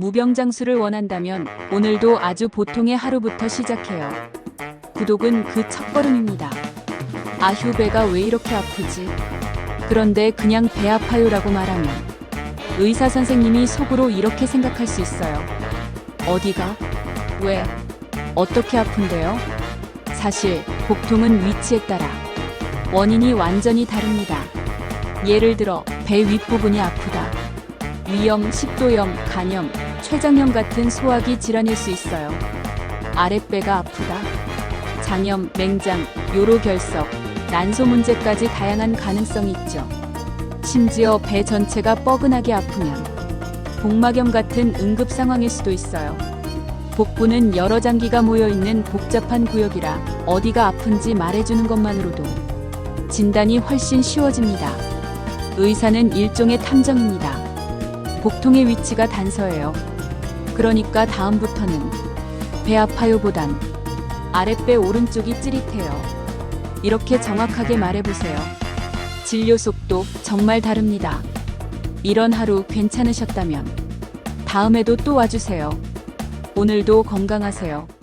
무병장수를 원한다면 오늘도 아주 보통의 하루부터 시작해요. 구독은 그 첫걸음입니다. 아휴 배가 왜 이렇게 아프지? 그런데 그냥 배 아파요라고 말하면 의사 선생님이 속으로 이렇게 생각할 수 있어요. 어디가? 왜? 어떻게 아픈데요? 사실 복통은 위치에 따라 원인이 완전히 다릅니다. 예를 들어 배 윗부분이 아프다. 위염, 식도염, 간염, 췌장염 같은 소화기 질환일 수 있어요. 아랫배가 아프다. 장염, 맹장, 요로결석, 난소 문제까지 다양한 가능성이 있죠. 심지어 배 전체가 뻐근하게 아프면 복막염 같은 응급 상황일 수도 있어요. 복부는 여러 장기가 모여 있는 복잡한 구역이라 어디가 아픈지 말해주는 것만으로도 진단이 훨씬 쉬워집니다. 의사는 일종의 탐정입니다. 복통의 위치가 단서예요. 그러니까 다음부터는 배 아파요보단 아랫배 오른쪽이 찌릿해요. 이렇게 정확하게 말해보세요. 진료 속도 정말 다릅니다. 이런 하루 괜찮으셨다면 다음에도 또 와주세요. 오늘도 건강하세요.